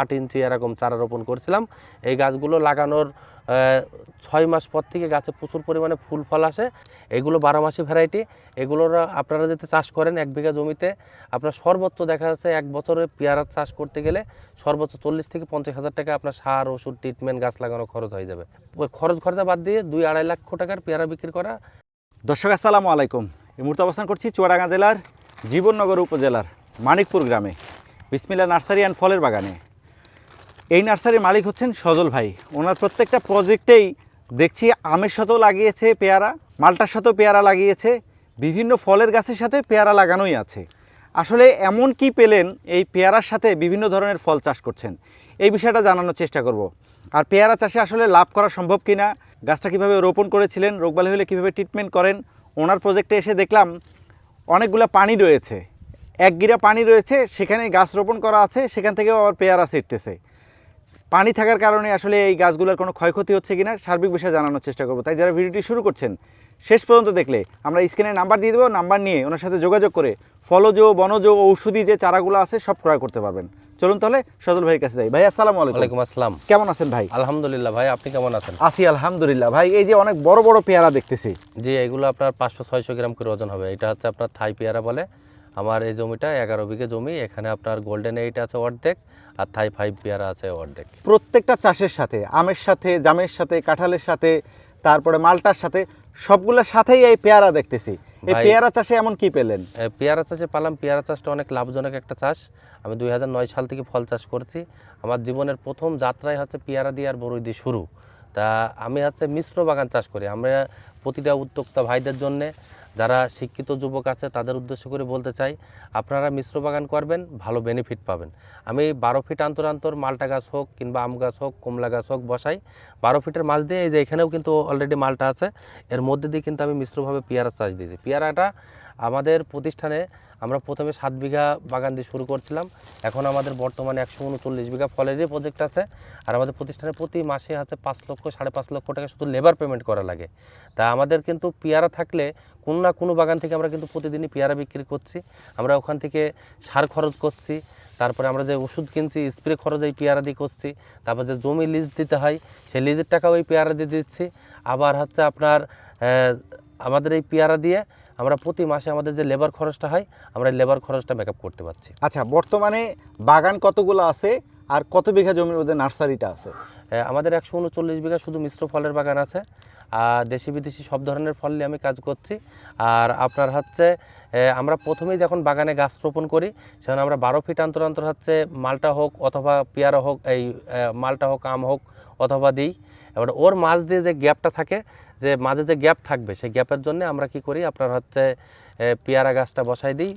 আট ইঞ্চি এরকম চারা রোপণ করছিলাম। এই গাছগুলো লাগানোর ছয় মাস পর থেকে গাছে প্রচুর পরিমাণে ফুল ফল আসে। এগুলো বারো মাসি ভ্যারাইটি এগুলোর, আপনারা যদি চাষ করেন এক বিঘা জমিতে, আপনার সর্বোচ্চ দেখা যাচ্ছে এক বছরে পেয়ারা চাষ করতে গেলে সর্বোচ্চ চল্লিশ থেকে পঞ্চাশ হাজার টাকা আপনার সার, ওষুধ ট্রিটমেন্ট গাছ লাগানো খরচ হয়ে যাবে। খরচ খরচা বাদ দিয়ে দুই আড়াই লক্ষ টাকার পেয়ারা বিক্রি করা। দর্শক, আসসালামু আলাইকুম। এই মুহূর্তে অবস্থান করছি চুয়াডাঙ্গা জেলার, জীবননগর উপজেলার, মানিকপুর গ্রামে। বিসমিল্লা নার্সারি অ্যান্ড ফলের বাগানে। এই নার্সারির মালিক হচ্ছেন সজল ভাই। ওনার প্রত্যেকটা প্রজেক্টেই দেখছি আমের সাথেও লাগিয়েছে পেয়ারা, মালটার সাথেও পেয়ারা লাগিয়েছে, বিভিন্ন ফলের গাছের সাথে পেয়ারা লাগানোই আছে। আসলে এমন কি পেলেন, এই পেয়ারার সাথে বিভিন্ন ধরনের ফল চাষ করছেন, এই বিষয়টা জানানোর চেষ্টা করব। আর পেয়ারা চাষে আসলে লাভ করা সম্ভব কি না গাছটা কীভাবে রোপণ করেছিলেন রোগবালি হলে কীভাবে ট্রিটমেন্ট করেন, ওনার প্রজেক্টে এসে দেখলাম অনেকগুলো পানি রয়েছে। এক গিরা পানি রয়েছে সেখানে গাছ রোপণ করা আছে, সেখান থেকেও আবার পেয়ারা ছিটতেছে। পানি থাকার কারণে আসলে এই গাছগুলোর কোনো ক্ষয়ক্ষতি হচ্ছে কিনা সার্বিক বিষয়ে জানানোর চেষ্টা করব। তাই যারা ভিডিওটি শুরু করছেন শেষ পর্যন্ত দেখলে আমরা স্ক্রিনে নাম্বার দিয়ে দেবো নাম্বার নিয়ে ওনার সাথে যোগাযোগ করে ফলজ বনজ ঔষধি যে চারাগুলো আছে সব ক্রয় করতে পারবেন। চলুন তাহলে সজল ভাইয়ের কাছে যাই। ভাই আসসালামু আলাইকুম। আসসালাম। কেমন আছেন ভাই? আলহামদুলিল্লাহ ভাই আপনি কেমন আছেন? আছি আলহামদুলিল্লাহ। ভাই এই যে অনেক বড় বড় পেয়ারা দেখতেছি। জি এগুলো আপনার পাঁচশো ছয়শো গ্রাম করে ওজন হবে। এটা হচ্ছে আপনার থাই পেয়ারা বলে। আমার এই জমিটা এগারো বিঘে জমি এখানে আপনার গোল্ডেন এইট আছে অর্ধেক আর থাই ফাইভ পেয়ারা আছে অর্ধেক। প্রত্যেকটা চাষের সাথে আমের সাথে জামের সাথে কাঁঠালের সাথে তারপরে মালটার সাথে সবগুলোর সাথেই এই পেয়ারা দেখতেছি। এই পেয়ারা চাষে এমন কি পেলেন? পেয়ারা চাষে পালাম পেয়ারা চাষটা অনেক লাভজনক একটা চাষ। আমি দুই হাজার নয় সাল থেকে ফল চাষ করছি। আমার জীবনের প্রথম যাত্রায় হচ্ছে পেয়ারা দিয়ে আর বড়ই দিয়ে শুরু। তা আমি হচ্ছে মিশ্র বাগান চাষ করি। আমরা প্রতিটা উদ্যোক্তা ভাইদের জন্যে যারা শিক্ষিত যুবক আছে, তাদের উদ্দেশ্য করে বলতে চাই, আপনারা মিশ্র বাগান করবেন, ভালো বেনিফিট পাবেন। আমি বারো ফিট আন্তর আন্তর মালটা গাছ হোক কিংবা আম গাছ হোক, কমলা গাছ হোক বসাই। বারো ফিটের মাছ দিয়ে এই যে এখানেও কিন্তু অলরেডি মালটা আছে। এর মধ্যে দিয়ে কিন্তু আমি মিশ্রভাবে পেয়ারা চাষ দিয়েছি। পেয়ারাটা আমাদের প্রতিষ্ঠানে আমরা প্রথমে সাত বিঘা বাগান দিয়ে শুরু করছিলাম। এখন আমাদের বর্তমানে একশো উনচল্লিশ বিঘা ফলেরই প্রজেক্ট আছে। আর আমাদের প্রতিষ্ঠানে প্রতি মাসে আছে পাঁচ লক্ষ, সাড়ে পাঁচ লক্ষ টাকা শুধু লেবার পেমেন্ট করা লাগে। তা আমাদের কিন্তু পেয়ারা থাকলে কোনো না কোনো বাগান থেকে আমরা কিন্তু প্রতিদিনই পেয়ারা বিক্রি করছি। আমরা ওখান থেকে সার খরচ করছি। তারপরে আমরা যে ওষুধ কিনছি স্প্রে খরচ এই পেয়ারা দিয়ে করছি। তারপর যে জমি লিজ দিতে হয়, সেই লিজের টাকাও এই পেয়ারা দিয়ে দিচ্ছি। আবার হচ্ছে আপনার আমাদের এই পেয়ারা দিয়ে আমরা প্রতি মাসে আমাদের যে লেবার খরচটা হয় আমরা লেবার খরচটা মেকআপ করতে পারছি। আচ্ছা বর্তমানে বাগান কতগুলো আছে আর কত বিঘা জমির মধ্যে নার্সারিটা আছে? আমাদের একশো উনচল্লিশ বিঘা শুধু মিশ্র ফলের বাগান আছে। আর দেশি বিদেশি সব ধরনের ফল নিয়ে আমি কাজ করছি। আর আপনার হচ্ছে আমরা প্রথমেই যখন বাগানে গাছ রোপণ করি সেখানে আমরা বারো ফিট অন্তর অন্তর হচ্ছে মালটা হোক অথবা পেয়ারা হোক এই মালটা হোক আম হোক অথবা দিই। এবার ওর মাঝ দিয়ে যে গ্যাপটা থাকে যে মাঝে যে গ্যাপ থাকবে সেই গ্যাপের জন্য আমরা কি করি আপনার হচ্ছে পেয়ারা গাছটা বসাই দিই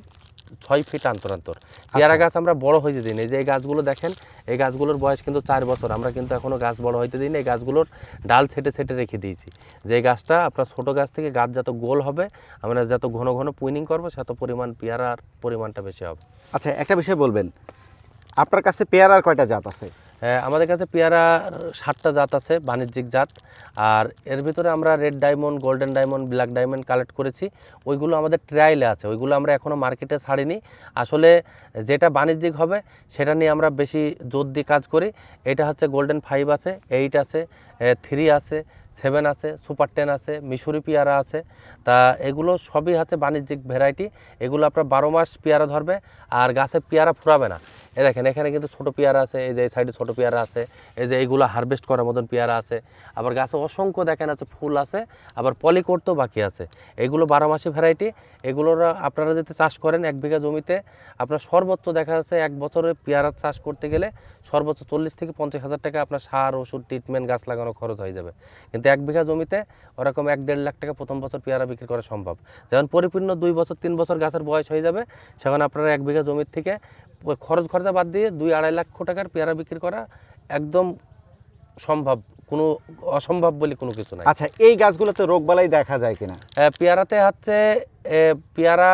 ছয় ফিট অন্তর অন্তর পেয়ারা গাছ আমরা বড় হইতে দিই না। এই যে এই গাছগুলো দেখেন এই গাছগুলোর বয়স কিন্তু চার বছর। আমরা কিন্তু এখনও গাছ বড় হইতে দিই না। এই গাছগুলোর ডাল ছেটে ছেটে রেখে দিয়েছি। যে এই গাছটা আপনার ছোট গাছ থেকে গাছ যত গোল হবে আমরা যত ঘন ঘন পুইনিং করব তত পরিমাণ পেয়ারার পরিমাণটা বেশি হবে। আচ্ছা একটা বিষয় বলবেন। আপনার কাছে পেয়ারার কয়টা জাত আছে? আমাদের কাছে পেয়ারা সাতটা জাত আছে, বাণিজ্যিক জাত। আর এর ভিতরে আমরা red diamond golden diamond black diamond collect করেছি। ওইগুলো আমাদের ট্রায়ালে আছে, ওইগুলো আমরা এখনও মার্কেটে ছাড়িনি। আসলে যেটা বাণিজ্যিক হবে, সেটা নিয়ে আমরা বেশি জোর দিয়ে কাজ করি। এটা হচ্ছে গোল্ডেন ফাইভ আছে এইট আছে থ্রি আছে সেভেন আছে সুপার টেন আছে মিশরি পেয়ারা আছে। তা এগুলো সবই হচ্ছে বাণিজ্যিক ভ্যারাইটি এগুলো আপনার বারো মাস পেয়ারা ধরবে, আর গাছে পেয়ারা ফুরাবে না। এ দেখেন, এখানে কিন্তু ছোট পেয়ারা আছে, এই যে এই সাইডে ছোট পেয়ারা আছে, এই যে এইগুলো হারভেস্ট করার মতন পেয়ারা আছে। আবার গাছে অসংখ্য দেখেন আছে ফুল আছে, আবার পলি করতেও বাকি আছে। এগুলো বারো মাসি ভ্যারাইটি এগুলোর আপনারা যদি চাষ করেন এক বিঘা জমিতে, আপনার সর্বোচ্চ দেখা যাচ্ছে এক বছরে পেয়ারা চাষ করতে গেলে সর্বোচ্চ চল্লিশ থেকে পঞ্চাশ হাজার টাকা আপনার সার ওষুধ ট্রিটমেন্ট গাছ লাগানো খরচ হয়ে যাবে। কিন্তু এক বিঘা জমিতে ওরকম এক দেড় লাখ টাকা প্রথম বছর পেয়ারা বিক্রি করা সম্ভব। যেমন পরিপূর্ণ দুই বছর তিন বছর গাছের বয়স হয়ে যাবে সেখানে আপনারা এক বিঘা জমির থেকে খরচ খরচা বাদ দিয়ে দুই আড়াই লক্ষ টাকার পেয়ারা বিক্রি করা একদম সম্ভব। কোনো অসম্ভব বলে কোনো কিছু নাই। আচ্ছা এই গাছগুলোতে রোগবালাই দেখা যায় কিনা? আহ, পেয়ারাতে হচ্ছে পেয়ারা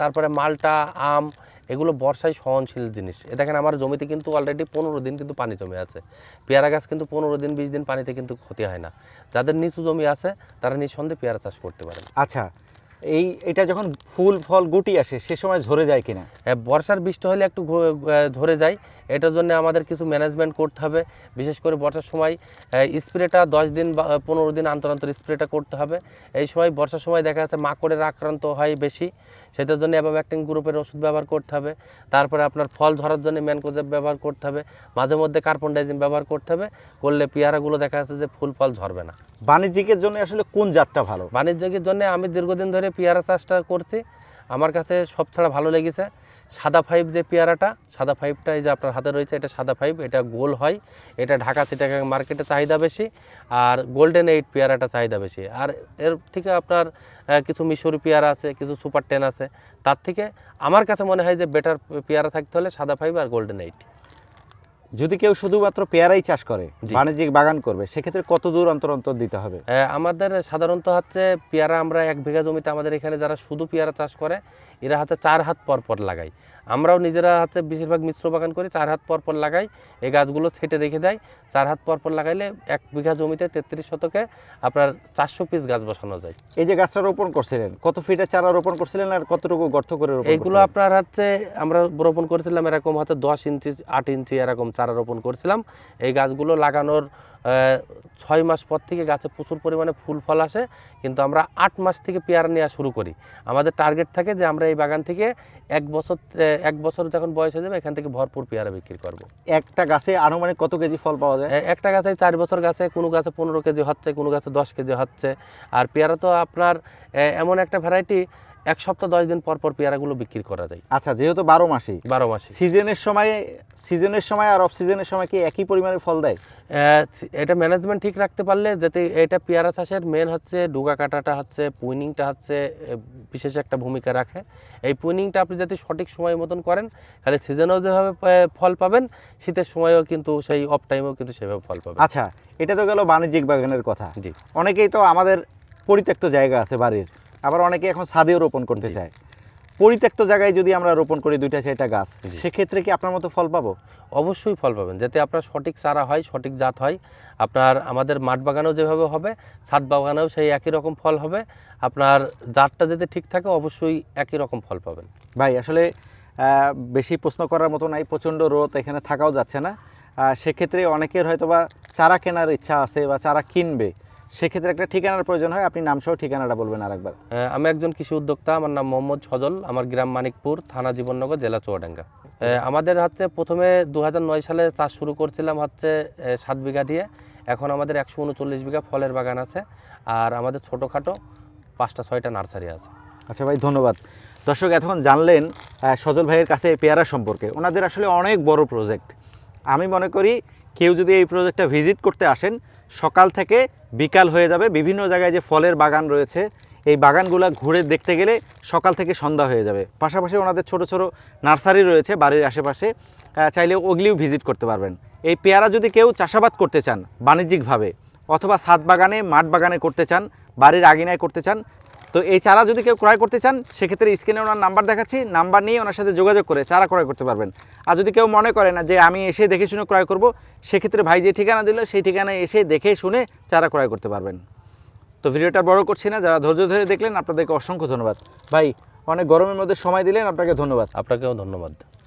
তারপরে মালটা আম এগুলো বর্ষায় সহনশীল জিনিস। এটা দেখেন আমার জমিতে কিন্তু অলরেডি পনেরো দিন কিন্তু পানি জমে আছে। পেয়ারা গাছ কিন্তু পনেরো দিন, বিশ দিন পানিতে কিন্তু ক্ষতি হয় না। যাদের নিচু জমি আছে, তারা নিঃসন্দেহে পেয়ারা চাষ করতে পারেন। আচ্ছা এই এটা যখন ফুল ফল গুটি আসে সে সময় ঝরে যায় কিনা? বর্ষার বৃষ্টি হলে একটু ধরে যায়। এটার জন্য আমাদের কিছু ম্যানেজমেন্ট করতে হবে। বিশেষ করে বর্ষার সময় স্প্রেটা দশ দিন বা পনেরো দিন অন্তর অন্তর স্প্রেটা করতে হবে। এই সময় বর্ষার সময় দেখা যাচ্ছে মাকড়ের আক্রান্ত হয় বেশি। সেটার জন্য অ্যাবাব্যাক্টিং গ্রুপের ওষুধ ব্যবহার করতে হবে। তারপরে আপনার ফল ধরার জন্য ম্যানকোজেব ব্যবহার করতে হবে। মাঝে মধ্যে কার্বন ডাইজিম ব্যবহার করতে হবে। করলে পেয়ারাগুলো দেখা যাচ্ছে যে ফুল ফল ধরবে না। বাণিজ্যিকের জন্য আসলে কোন জাতটা ভালো? বাণিজ্যিকের জন্য আমি দীর্ঘদিন ধরে পেয়ারা চাষটা করছি, আমার কাছে সব ছাড়া ভালো লেগেছে। সাদা ফাইভ যে পেয়ারাটা, সাদা ফাইভটা এই যে আপনার হাতে রয়েছে, এটা সাদা ফাইভ এটা গোল হয়। এটা ঢাকা চিটাগাং মার্কেটে চাহিদা বেশি আর গোল্ডেন এইট পেয়ারাটা চাহিদা বেশি। আর এর থেকে আপনার কিছু মিশরি পেয়ারা আছে, কিছু সুপার টেন আছে। তার থেকে আমার কাছে মনে হয় যে বেটার পেয়ারা থাকতে হলে সাদা ফাইভ আর গোল্ডেন এইট যদি কেউ শুধুমাত্র পেয়ারাই চাষ করে বাণিজ্যিক বাগান করবে সেক্ষেত্রে কত দূর অন্তর অন্তর দিতে হবে? আমাদের সাধারণত হচ্ছে পেয়ারা আমরা এক বিঘা জমিতে আমাদের এখানে যারা শুধু পেয়ারা চাষ করে এরা হাতে চার হাত পর পর লাগাই আমরাও নিজেরা হচ্ছে বেশিরভাগ মিশ্র বাগান করি চার হাত পর পর লাগাই এই গাছগুলো ছেটে রেখে দেয়। চার হাত পর পর লাগাইলে এক বিঘা জমিতে তেত্রিশ শতকে আপনার চারশো পিস গাছ বসানো যায়। এই যে গাছটা রোপণ করছিলেন কত ফিটে চারা রোপণ করছিলেন আর কতটুকু গর্ত করে এইগুলো আপনার হচ্ছে আমরা রোপণ করেছিলাম এরকম হয়তো দশ ইঞ্চি আট ইঞ্চি এরকম চারা রোপণ করেছিলাম। এই গাছগুলো লাগানোর ছয় মাস পর থেকে গাছে প্রচুর পরিমাণে ফুল ফল আসে কিন্তু আমরা আট মাস থেকে পেয়ারা নেওয়া শুরু করি। আমাদের টার্গেট থাকে যে আমরা এই বাগান থেকে এক বছর এক বছর যখন বয়স হয়ে যাবে এখান থেকে ভরপুর পেয়ারা বিক্রি করব। একটা গাছে আনুমানিক কত কেজি ফল পাওয়া যায়? একটা গাছে চার বছর গাছে কোনো গাছে পনেরো কেজি হচ্ছে কোনো গাছে দশ কেজি হচ্ছে। আর পেয়ারা তো আপনার এমন একটা ভ্যারাইটি এক সপ্তাহ দশ দিন পর পর পেয়ারাগুলো বিক্রি করা যায়। আচ্ছা যেহেতু বারো মাসই বারো মাসে। সিজনের সময় সিজনের সময় আর অফ সিজনের সময় কি একই পরিমাণে ফল দেয়? এটা ম্যানেজমেন্ট ঠিক রাখতে পারলে যাতে এটা পেয়ারা চাষের মেন হচ্ছে ডুগা কাটাটা হচ্ছে পুইনিংটা হচ্ছে বিশেষ একটা ভূমিকা রাখে। এই পুইনিংটা আপনি যদি সঠিক সময় মতন করেন তাহলে সিজনেও যেভাবে ফল পাবেন শীতের সময়ও কিন্তু সেই অফ টাইমেও কিন্তু সেভাবে ফল পাবেন। আচ্ছা এটা তো গেল বাণিজ্যিক বাগানের কথা। জি। অনেকেই তো আমাদের পরিত্যক্ত জায়গা আছে বাড়ির। আবার অনেকে এখন ছাদেও রোপণ করতে চায়। পরিত্যক্ত জায়গায় যদি আমরা রোপণ করি দুইটা চারটা গাছ সেক্ষেত্রে কি আপনার মতো ফল পাবো? অবশ্যই ফল পাবেন। যাতে আপনার সঠিক চারা হয় সঠিক জাত হয় আপনার আমাদের মাঠ বাগানেও যেভাবে হবে ছাদ বাগানেও সেই একই রকম ফল হবে আপনার জাতটা যদি ঠিক থাকে অবশ্যই একই রকম ফল পাবেন। ভাই আসলে বেশি প্রশ্ন করার মতো নাই প্রচণ্ড রোদ এখানে থাকাও যাচ্ছে না। সেক্ষেত্রে অনেকের হয়তো বা চারা কেনার ইচ্ছা আছে বা চারা কিনবে। সেক্ষেত্রে একটা ঠিকানার প্রয়োজন হয় আপনি নামসহ ঠিকানাটা বলবেন আরেকবার। আমি একজন কৃষি উদ্যোক্তা আমার নাম মোহাম্মদ সজল আমার গ্রাম মানিকপুর থানা জীবননগর জেলা চুয়াডাঙ্গা। আমাদের হচ্ছে প্রথমে দু হাজার নয় সালে চাষ শুরু করছিলাম হচ্ছে সাত বিঘা দিয়ে। এখন আমাদের একশো উনচল্লিশ বিঘা ফলের বাগান আছে আর আমাদের ছোটোখাটো পাঁচটা ছয়টা নার্সারি আছে। আচ্ছা ভাই ধন্যবাদ। দর্শক এখন জানলেন সজল ভাইয়ের কাছে পেয়ারা সম্পর্কে। ওনাদের আসলে অনেক বড় প্রজেক্ট আমি মনে করি কেউ যদি এই প্রজেক্টটা ভিজিট করতে আসেন, সকাল থেকে বিকাল হয়ে যাবে। বিভিন্ন জায়গায় যে ফলের বাগান রয়েছে, এই বাগানগুলো ঘুরে দেখতে গেলে সকাল থেকে সন্ধ্যা হয়ে যাবে। পাশাপাশি ওনাদের ছোট ছোট নার্সারি রয়েছে বাড়ির আশেপাশে। চাইলে ওগুলিও ভিজিট করতে পারবেন। এই পেয়ারা যদি কেউ চাষাবাদ করতে চান, বাণিজ্যিকভাবে, অথবা ছাদ বাগানে, মাঠ বাগানে করতে চান, বাড়ির আগিনায় করতে চান তো এই চারা যদি কেউ ক্রয় করতে চান, সেক্ষেত্রে স্ক্রিনে ওনার নাম্বার দেখাচ্ছি, নাম্বার নিয়ে ওনার সাথে যোগাযোগ করে চারা ক্রয় করতে পারবেন। আর যদি কেউ মনে করে না যে আমি এসে দেখে শুনে ক্রয় করব, সেক্ষেত্রে ভাই যে ঠিকানা দিল, সেই ঠিকানায় এসে দেখে শুনে চারা ক্রয় করতে পারবেন। তো ভিডিওটা বড় করছি না, যারা ধৈর্য ধরে দেখলেন, আপনাদেরকে অসংখ্য ধন্যবাদ। ভাই, অনেক গরমের মধ্যে সময় দিলেন, আপনাকে ধন্যবাদ। আপনাকেও ধন্যবাদ।